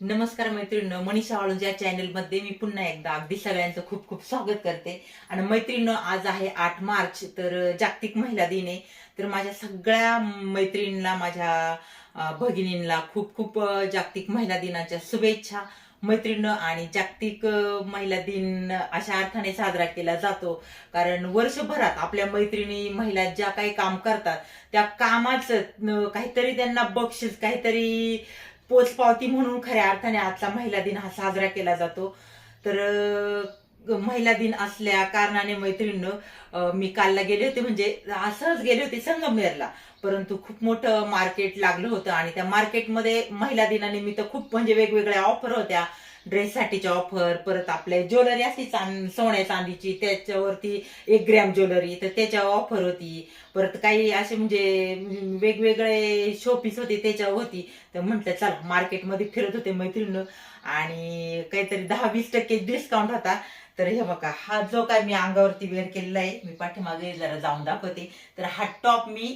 नमस्कार मैत्रिणींनो मनीषा वाळूंज या चॅनलमध्ये मी पुन्हा एकदा अगदी सगळ्यांचं खूप खूप स्वागत करते. आणि मैत्रिणींनो आज आहे आठ मार्च तर जागतिक महिला दिन आहे. तर माझ्या सगळ्या मैत्रिणींना माझ्या भगिनींना खूप खूप जागतिक महिला दिनाच्या शुभेच्छा. मैत्रिणींनो आणि जागतिक महिला दिन अशा अर्थाने साजरा केला जातो. कारण वर्षभरात आपल्या मैत्रिणी महिला ज्या काही काम करतात त्या कामाचं काहीतरी त्यांना बक्षीस काहीतरी पोचपावती म्हणून खऱ्या अर्थाने आजचा महिला दिन हा साजरा केला जातो. तर महिला दिन असल्या कारणाने मैत्रिणीनं मी कालला गेले होते म्हणजे असंच गेले होते संगमनेरला. परंतु खूप मोठं मार्केट लागलं होतं आणि त्या मार्केटमध्ये महिला दिनानिमित्त खूप म्हणजे वेगवेगळ्या ऑफर होत्या. ड्रेससाठीच्या ऑफर परत आपल्या ज्वेलरी असली चांद सोन्या चांदीची त्याच्यावरती एक ग्रॅम ज्वेलरी तर त्याच्यावर ऑफर होती. परत काही असे म्हणजे वेगवेगळे शोपीस होते त्याच्यावर होती. तर म्हटलं चला मार्केटमध्ये फिरत होते मैत्रिणी. आणि काहीतरी दहा वीस टक्के डिस्काउंट होता. तर हे बघा हा जो काय मी अंगावरती वेअर केलेला आहे मी पाठीमागे जरा जाऊन दाखवते. तर हा टॉप मी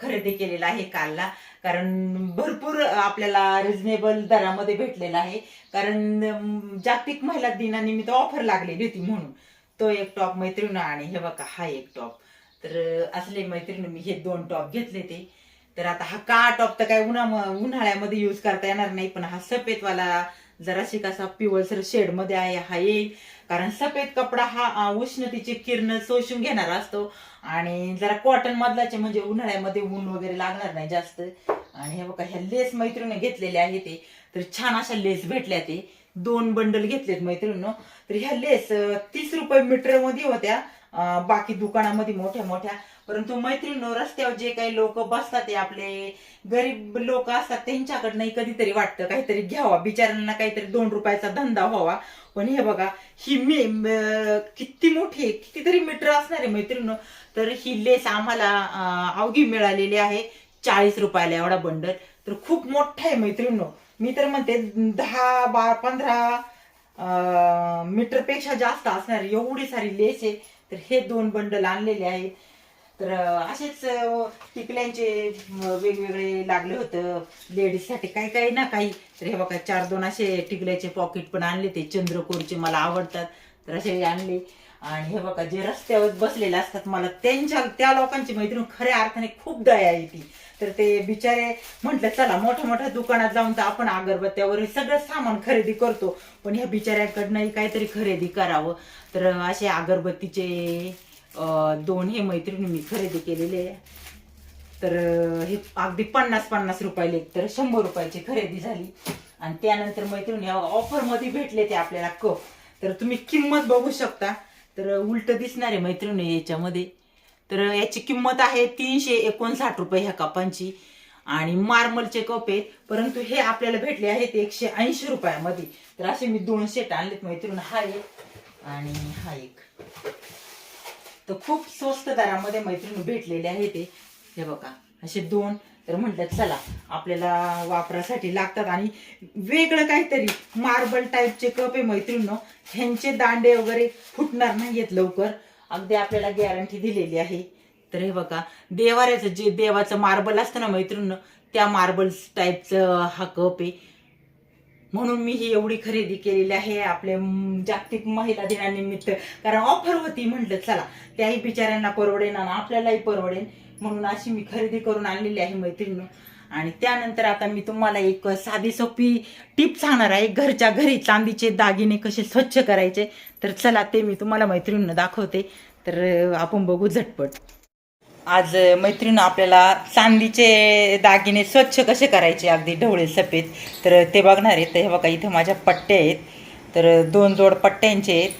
खरेदी केलेला आहे कालला. कारण भरपूर आपल्याला रिझनेबल दरामध्ये भेटलेला आहे. कारण जागतिक महिला दिनानिमित्त ऑफर लागलेली होती म्हणून. तो एक टॉप मैत्रीण आणि हे बघा हा एक टॉप. तर असले मैत्रीण मी हे दोन टॉप घेतले ते. तर आता हा का टॉप तर काय उन्हा उन्हाळ्यामध्ये यूज करता येणार नाही पण हा सफेदवाला जराशी कसा पिवळसर शेडमध्ये आहे हा येईल कारण सफेद कपडा हा उष्णतेची किरण शोषून घेणारा असतो. आणि जरा कॉटन मधलाचे म्हणजे उन्हाळ्यामध्ये ऊन वगैरे लागणार नाही जास्त. आणि हे बघा ह्या लेस मैत्रिणी घेतलेले आहे ते. तर छान अशा लेस भेटल्या ते. दोन बंडल घेतलेत मैत्रिणी तर ह्या लेस तीस रुपये मीटरमध्ये होत्या. बाकी दुकानामध्ये मोठ्या मोठ्या. परंतु मैत्रिणी रस्त्यावर जे काही लोक बसतात ते आपले गरीब लोक असतात त्यांच्याकडनं कधीतरी वाटतं काहीतरी घ्यावा. बिचाऱ्यांना काहीतरी दोन रुपयाचा धंदा व्हावा. पण हे बघा ही मी किती मोठी आहे कितीतरी मीटर असणार आहे मैत्रिणी. तर ही लेस आम्हाला अवघी मिळालेली आहे. चाळीस रुपयाला एवढा बंडल. तर खूप मोठा आहे मैत्रिणी. मी तर म्हणते दहा बारा पंधरा मीटरपेक्षा जास्त असणार. एवढी सारी लेस आहे. तर हे दोन बंडल आणलेले आहे. तर असेच टिकल्यांचे वेगवेगळे लागले होतं. लेडीजसाठी काही काही ना काही. तर हे बघा चार दोन असे टिकल्याचे पॉकेट पण आणले. ते चंद्रकोरचे मला आवडतात. तर असे आणले. आणि हे बघा जे रस्त्यावर बसलेले असतात मला त्यांच्या त्या लोकांची मैत्रीण खऱ्या अर्थाने खूप दया येते तर ते बिचारे म्हटलं चला मोठ्या मोठ्या दुकानात जाऊन तर आपण अगरबत्त्यावर सगळं सामान खरेदी करतो. पण ह्या बिचाऱ्यांकडनंही काहीतरी खरेदी करावं. तर असे अगरबत्तीचे दोन हे मैत्रिणी मी खरेदी केलेले. आहे. तर हे अगदी पन्नास पन्नास रुपयाला तर शंभर रुपयाची खरेदी झाली. आणि त्यानंतर मैत्रिणी ऑफरमध्ये भेटले ते आपल्याला कप. तर तुम्ही किंमत बघू शकता. तर उलट दिसणार आहे मैत्रिणी याच्यामध्ये. तर याची किंमत आहे तीनशे एकोणसाठ रुपये ह्या कपांची. आणि मार्मलचे कप आहेत. परंतु हे आपल्याला भेटले आहेत एकशे ऐंशी रुपयामध्ये. तर असे मी दोन सेट आणलेत मैत्रीण. हा एक आणि हा एक. तर खूप स्वस्त दरामध्ये मैत्रिणी भेटलेले आहे ते हे बघा असे दोन. तर म्हटलं चला आपल्याला वापरासाठी लागतात. आणि वेगळं काहीतरी मार्बल टाईपचे कप आहे मैत्रिणीनं ह्यांचे दांडे वगैरे फुटणार नाहीयेत लवकर. अगदी आपल्याला गॅरंटी दिलेली आहे. तर हे बघा देवाऱ्याचं जे देवाचं मार्बल असतं ना मैत्रिणीनं त्या मार्बल टाईपचं हा कप आहे. म्हणून मी ही एवढी खरेदी केलेली आहे आपल्या जागतिक महिला दिनानिमित्त. कारण ऑफर होती म्हटलं चला त्याही बिचाऱ्यांना परवडेन आणि आपल्यालाही परवडेन. म्हणून अशी मी खरेदी करून आणलेली आहे मैत्रिणी. आणि त्यानंतर आता मी तुम्हाला एक साधी सोपी टिप सांगणार आहे. घरच्या घरी चांदीचे दागिने कसे स्वच्छ करायचे. तर चला ते मी तुम्हाला मैत्रिणीनं दाखवते. तर आपण बघू झटपट. आज मैत्रीण आपल्याला चांदीचे दागिने स्वच्छ कसे करायचे अगदी ढवळे सफेद. तर ते बघणार आहेत. तर हे बघा इथं माझ्या पट्ट्या आहेत. तर दोन जोड पट्ट्यांचे आहेत.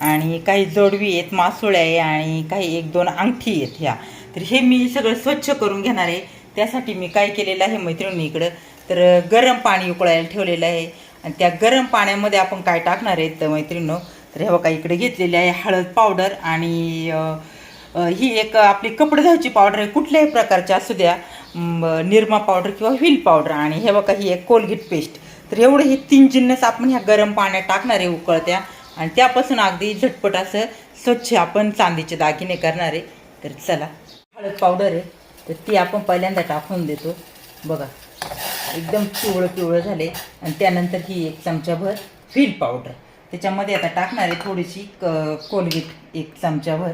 आणि काही जोडवी आहेत मासोळ्या आहे आणि काही एक दोन अंगठी आहेत ह्या. तर हे मी सगळं स्वच्छ करून घेणार आहे. त्यासाठी मी काय केलेलं आहे मैत्रिणी इकडं तर गरम पाणी उकळायला ठेवलेलं आहे. आणि त्या गरम पाण्यामध्ये आपण काय टाकणार आहेत मैत्रिणीनं? तर हे बघा इकडे घेतलेली आहे हळद पावडर आणि ही एक आपली कपडे धुवायची पावडर आहे कुठल्याही प्रकारची असू द्या म, निरमा पावडर किंवा व्हील पावडर. आणि हे बघा ही एक कोलगेट पेस्ट. तर एवढं हे तीन जिन्नस आपण ह्या गरम पाण्यात टाकणार आहे उकळत्या. आणि त्यापासून अगदी झटपट असं स्वच्छ आपण चांदीचे दागिने करणार आहे. तर चला हळद पावडर आहे. तर ती आपण पहिल्यांदा टाकून देतो. बघा एकदम पिवळं पिवळं झाले. आणि त्यानंतर ही एक चमचाभर व्हील पावडर. त्याच्यामध्ये आता टाकणार आहे थोडीशी क- कोलगेट एक चमचाभर.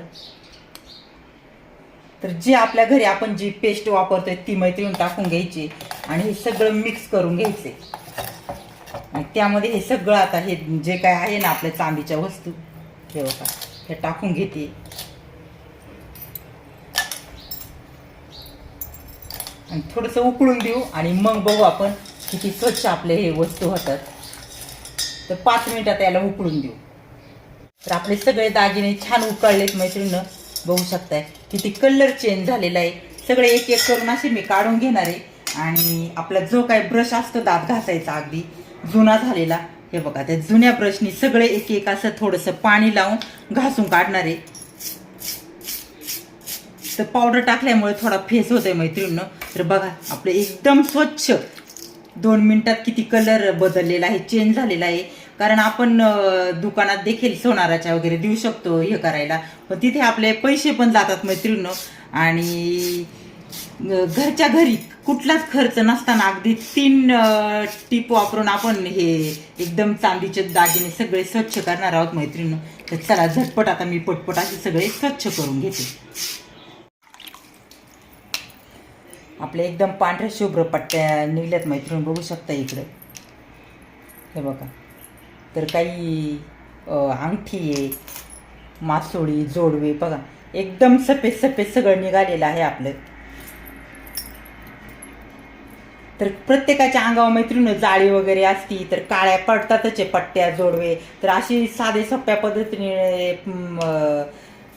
तर जे आपल्या घरी आपण जी पेस्ट वापरतोय ती मैत्रीण टाकून घ्यायची आणि हे सगळं मिक्स करून घ्यायचे. आणि त्यामध्ये हे सगळं आता हे जे काय आहे ना आपल्या चांदीच्या वस्तू हे बघा हे टाकून घेते. आणि थोडंसं उकळून देऊ आणि मग बघू आपण किती स्वच्छ आपले हे वस्तू होतात. तर पाच मिनिटात याला उकळून देऊ. तर आपले सगळे दागिने छान उकळलेत मैत्रिणीनं. बघू शकताय किती कलर चेंज झालेला आहे. सगळे एक एक करून असे मी काढून घेणार आहे. आणि आपला जो काय ब्रश असतो दात घासायचा अगदी जुना झालेला हे बघा त्या जुन्या ब्रशनी सगळे एक एक असं थोडंसं पाणी लावून घासून काढणार आहे. तर पावडर टाकल्यामुळे थोडा फेस होतोय मैत्रिणीनं. तर बघा आपलं एकदम स्वच्छ. दोन मिनटात किती कलर बदललेला आहे चेंज झालेला आहे. कारण आपण दुकानात देखील सोनाराच्या वगैरे देऊ शकतो हे करायला. पण तिथे आपले पैसे पण जातात मैत्रिणीनं. आणि घरच्या घरी कुठलाच खर्च नसताना अगदी तीन टीप वापरून आपण हे एकदम चांदीचे दागिने सगळे स्वच्छ करणार आहोत मैत्रिणीनं. तर चला झटपट आता मी पटपट असे सगळे स्वच्छ करून घेते. आपले एकदम पांढऱ्या शुभ्र पट्ट्या निघल्यात मैत्रीण बघू शकता इकडे. हे बघा. तर काही अंगठी आहे मासोळी जोडवे बघा. एकदम सफेद सफेद सगळं निघालेलं आहे आपलं. तर प्रत्येकाच्या अंगावर मैत्रीण जाळी वगैरे असती तर काळ्या पडतातच आहे पट्ट्या जोडवे. तर अशी साधे सोप्या पद्धतीने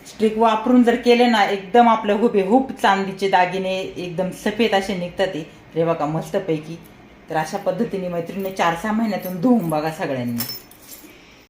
स्ट्रिक वापरून जर केले ना एकदम आपलं हुबेहूब चांदीचे दागिने एकदम सफेद असे निघतात ते. रे बघा मस्तपैकी. तर अशा पद्धतीने मैत्रिणीने चार सहा महिन्यातून धुवून बघा सगळ्यांनी.